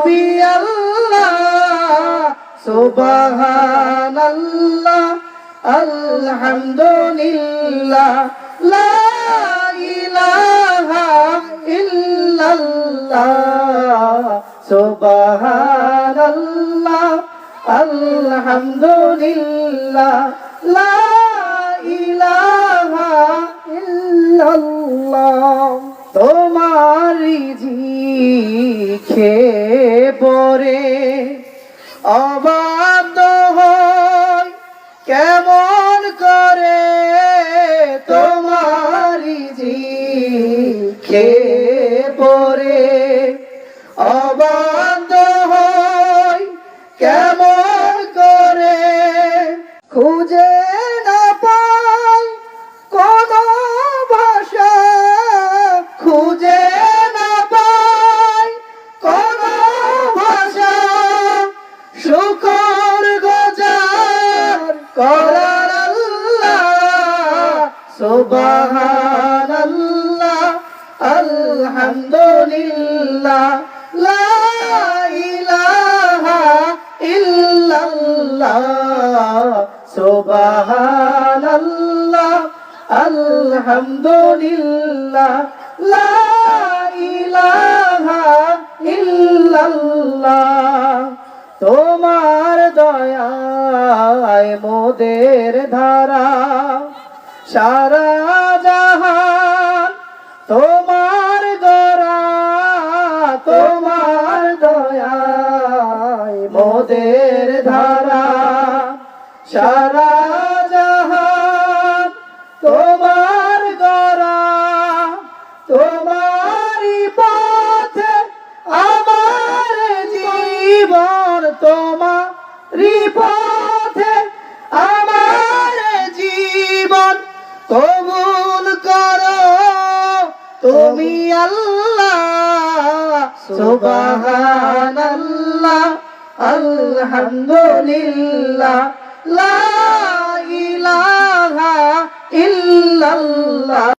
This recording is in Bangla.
সবই আল্লাহ সুবহানাল্লাহ আলহামদুলিল্লাহ লা ইলাহা ইল্লাল্লাহ সুবহানাল্লাহ আলহামদুলিল্লাহ লা ইলাহা ইল্লাল্লাহ তোমারি জিখে পরে অবাধ্য হয় কেমন করে তোমারি জিখে পরে করার আল্লাহ সুবহানাল্লাহ আলহামদুলিল্লাহ লা ইলাহা ইল্লাল্লাহ সুবহানাল্লাহ আলহামদুলিল্লাহ লা ইলাহা ইল্লাল্লাহ। তোমার দয়ায় মোদের ধারা। সারা জাহান তোমার গরা তোমার দয়ায় মোদের ধারা। সারা জাহান তোমার গরা তোমারই পথে আমার তোমারই পথে তুমি আল্লাহ সুবহানাল্লাহ আলহামদুলিল্লাহ লা ইল্লাল্লাহ।